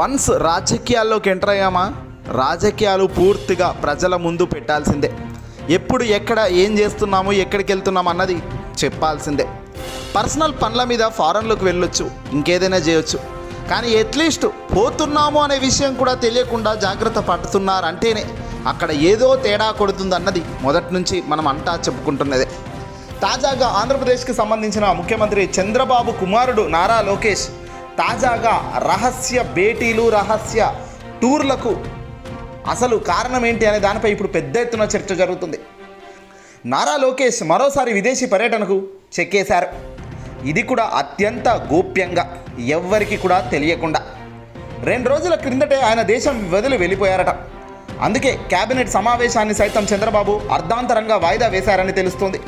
Once రాజకీయాల్లోకి enter అయ్యామా? రాజకీయాలు పూర్తిగా ప్రజల ముందు పెట్టాల్సిందే. ఎప్పుడు ఎక్కడ ఏం చేస్తున్నాము ఎక్కడికి వెళ్తున్నాము అన్నది చెప్పాల్సిందే. పర్సనల్ పనుల మీద ఫారెన్లోకి వెళ్ళొచ్చు ఇంకేదైనా చేయొచ్చు. కానీ అట్లీస్ట్ పోతున్నాము అనే విషయం కూడా తెలియకుండా జాగ్రత్త పడుతున్నారంటేనే అక్కడ ఏదో తేడా కొడుతుంది అన్నది మొదటి నుంచి మనం అంటా చెప్పుకుంటున్నదే. తాజాగా ఆంధ్రప్రదేశ్కి సంబంధించిన ముఖ్యమంత్రి చంద్రబాబు కుమారుడు నారా లోకేష్ తాజాగా రహస్య భేటీలు రహస్య టూర్లకు అసలు కారణం ఏంటి అనే దానిపై ఇప్పుడు పెద్ద ఎత్తున చర్చ జరుగుతుంది. నారా లోకేష్ మరోసారి విదేశీ పర్యటనకు చెక్కేశారు ఇది కూడా అత్యంత గోప్యంగా ఎవ్వరికి కూడా తెలియకుండా. రెండు రోజుల క్రిందటే ఆయన దేశం వదిలి వెళ్ళిపోయారట. అందుకే కేబినెట్ సమావేశాన్ని సైతం చంద్రబాబు అర్ధాంతరంగా వాయిదా వేశారని తెలుస్తోంది.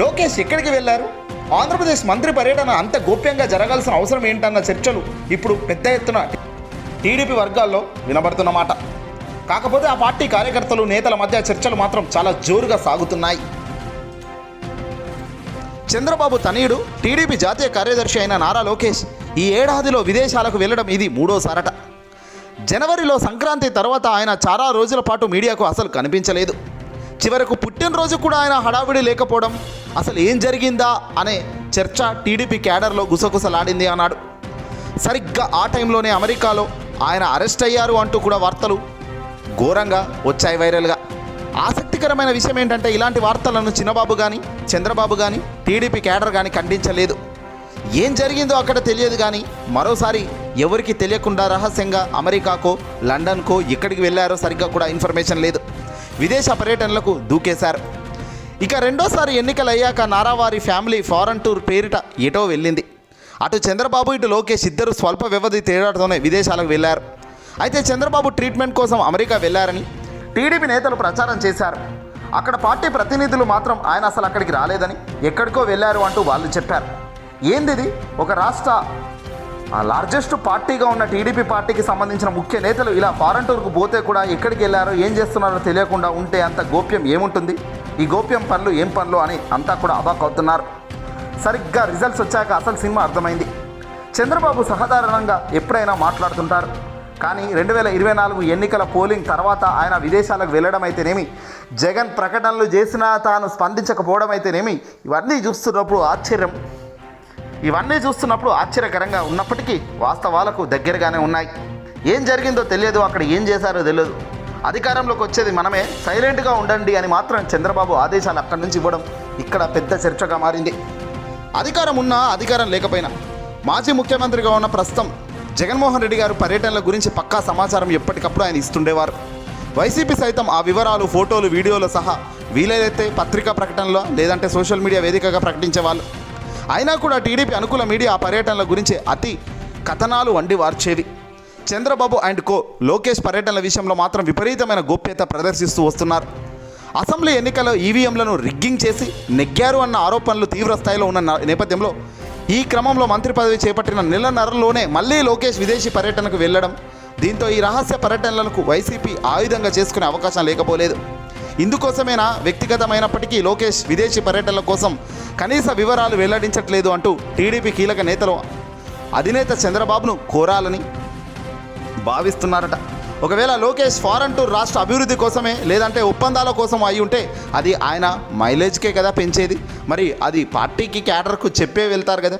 లోకేష్ ఎక్కడికి వెళ్ళారు? ఆంధ్రప్రదేశ్ మంత్రి పర్యటన అంత గోప్యంగా జరగాల్సిన అవసరం ఏంటన్న చర్చలు ఇప్పుడు పెద్ద ఎత్తున టీడీపీ వర్గాల్లో వినబడుతున్నమాట కాకపోతే ఆ పార్టీ కార్యకర్తలు నేతల మధ్య చర్చలు మాత్రం చాలా జోరుగా సాగుతున్నాయి. చంద్రబాబు తనయుడు టీడీపీ జాతీయ కార్యదర్శి అయిన నారా లోకేష్ ఈ ఏడాదిలో విదేశాలకు వెళ్ళడం ఇది మూడోసారట. జనవరిలో సంక్రాంతి తర్వాత ఆయన చాలా రోజుల పాటు మీడియాకు అసలు కనిపించలేదు. చివరకు పుట్టినరోజు కూడా ఆయన హడావిడి లేకపోవడం అసలు ఏం జరిగిందా అనే చర్చ టీడీపీ క్యాడర్లో గుసగుసలాడింది అన్నాడు. సరిగ్గా ఆ టైంలోనే అమెరికాలో ఆయన అరెస్ట్ అయ్యారు అంటూ కూడా వార్తలు ఘోరంగా వచ్చాయి వైరల్గా. ఆసక్తికరమైన విషయం ఏంటంటే ఇలాంటి వార్తలను చిన్నబాబు కానీ చంద్రబాబు కానీ టీడీపీ క్యాడర్ కానీ ఖండించలేదు. ఏం జరిగిందో అక్కడ తెలియదు కానీ మరోసారి ఎవరికి తెలియకుండా రహస్యంగా అమెరికాకో లండన్కో ఎక్కడికి వెళ్ళారో సరిగ్గా కూడా ఇన్ఫర్మేషన్ లేదు. విదేశ పర్యటనలకు దూకేశారు. ఇక రెండోసారి ఎన్నికలు అయ్యాక నారావారి ఫ్యామిలీ ఫారెన్ టూర్ పేరిట ఎటో వెళ్ళింది. అటు చంద్రబాబు ఇటు లోకేష్ ఇద్దరు స్వల్ప వ్యవధి తేడాతోనే విదేశాలకు వెళ్ళారు అయితే చంద్రబాబు ట్రీట్మెంట్ కోసం అమెరికా వెళ్ళారని టీడీపీ నేతలు ప్రచారం చేశారు. అక్కడ పార్టీ ప్రతినిధులు మాత్రం ఆయన అసలు అక్కడికి రాలేదని ఎక్కడికో వెళ్ళారు అంటూ వాళ్ళు చెప్పారు. ఏందిది? ఒక రాష్ట్ర లార్జెస్ట్ పార్టీగా ఉన్న టీడీపీ పార్టీకి సంబంధించిన ముఖ్య నేతలు ఇలా ఫారెన్ టూర్కు పోతే కూడా ఎక్కడికి వెళ్ళారో ఏం చేస్తున్నారో తెలియకుండా ఉంటే అంత గోప్యం ఏముంటుంది? ఈ గోప్యం పనులు ఏం పనులు అని అంతా కూడా అబాక్ అవుతున్నారు. సరిగ్గా రిజల్ట్స్ వచ్చాక అసలు సినిమా అర్థమైంది. చంద్రబాబు సాధారణంగా ఎప్పుడైనా మాట్లాడుతుంటారు. కానీ రెండు వేల ఇరవై నాలుగు ఎన్నికల పోలింగ్ తర్వాత ఆయన విదేశాలకు వెళ్ళడం అయితేనేమి జగన్ ప్రకటనలు చేసినా తాను స్పందించకపోవడం అయితేనేమి ఇవన్నీ చూస్తున్నప్పుడు ఆశ్చర్యం. ఇవన్నీ చూస్తున్నప్పుడు ఆశ్చర్యకరంగా ఉన్నప్పటికీ వాస్తవాలకు దగ్గరగానే ఉన్నాయి. ఏం జరిగిందో తెలియదు అక్కడ ఏం చేశారో తెలియదు. అధికారంలోకి వచ్చేది మనమే. సైలెంట్గా ఉండండి అని మాత్రం చంద్రబాబు ఆదేశాలు అక్కడి నుంచి ఇవ్వడం ఇక్కడ పెద్ద చర్చగా మారింది. అధికారం ఉన్నా అధికారం లేకపోయినా మాజీ ముఖ్యమంత్రిగా ఉన్న ప్రస్తుతం జగన్మోహన్ రెడ్డి గారు పర్యటనల గురించి పక్కా సమాచారం ఎప్పటికప్పుడు ఆయన ఇస్తుండేవారు. వైసీపీ సైతం ఆ వివరాలు ఫోటోలు వీడియోలు సహా వీలైతే పత్రికా ప్రకటనలో లేదంటే సోషల్ మీడియా వేదికగా ప్రకటించేవాళ్ళు. అయినా కూడా టీడీపీ అనుకూల మీడియా ఆ పర్యటనల గురించి అతి కథనాలు వండి వార్చేవి. చంద్రబాబు అండ్ కో లోకేష్ పర్యటనల విషయంలో మాత్రం విపరీతమైన గోప్యత ప్రదర్శిస్తూ వస్తున్నారు. అసెంబ్లీ ఎన్నికల్లో ఈవీఎంలను రిగ్గింగ్ చేసి నెగ్గారు అన్న ఆరోపణలు తీవ్ర స్థాయిలో ఉన్న నేపథ్యంలో ఈ క్రమంలో మంత్రి పదవి చేపట్టిన నెలన్నరలోనే మళ్ళీ లోకేష్ విదేశీ పర్యటనకు వెళ్ళడం దీంతో ఈ రహస్య పర్యటనలకు వైసీపీ ఆయుధంగా చేసుకునే అవకాశం లేకపోలేదు. ఇందుకోసమేనా వ్యక్తిగతమైనప్పటికీ లోకేష్ విదేశీ పర్యటనల కోసం కనీస వివరాలు వెల్లడించట్లేదు అంటూ టీడీపీ కీలక నేతలు అధినేత చంద్రబాబును కోరాలని భావిస్తున్నారట. ఒకవేళ లోకేష్ ఫారెన్ టూర్ రాష్ట్ర అభివృద్ధి కోసమే లేదంటే ఒప్పందాల కోసం అయి ఉంటే అది ఆయన మైలేజ్కే కదా పెంచేది. మరి అది పార్టీకి క్యాడర్కు చెప్పే వెళ్తారు కదా.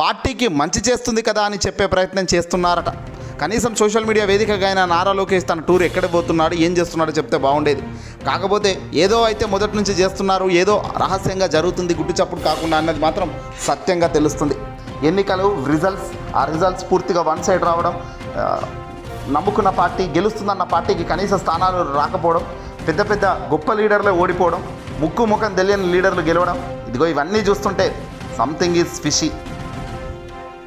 పార్టీకి మంచి చేస్తుంది కదా అని చెప్పే ప్రయత్నం చేస్తున్నారట. కనీసం సోషల్ మీడియా వేదికగా అయినా నారా లోకేష్ తన టూర్ ఎక్కడ పోతున్నాడు ఏం చేస్తున్నాడో చెప్తే బాగుండేది. కాకపోతే ఏదో అయితే మొదటి నుంచి చేస్తున్నారు ఏదో రహస్యంగా జరుగుతుంది గుడ్డు చప్పుడు కాకుండా అన్నది మాత్రం సత్యంగా తెలుస్తుంది. ఎన్నికలు రిజల్ట్స్ ఆ రిజల్ట్స్ పూర్తిగా వన్ సైడ్ రావడం నమ్ముకున్న పార్టీ గెలుస్తుందన్న పార్టీకి కనీస స్థానాలు రాకపోవడం పెద్ద పెద్ద గొప్ప లీడర్లే ఓడిపోవడం ముక్కు ముఖం తెలియని లీడర్లు గెలవడం ఇదిగో ఇవన్నీ చూస్తుంటే సంథింగ్ ఈజ్ ఫిషీ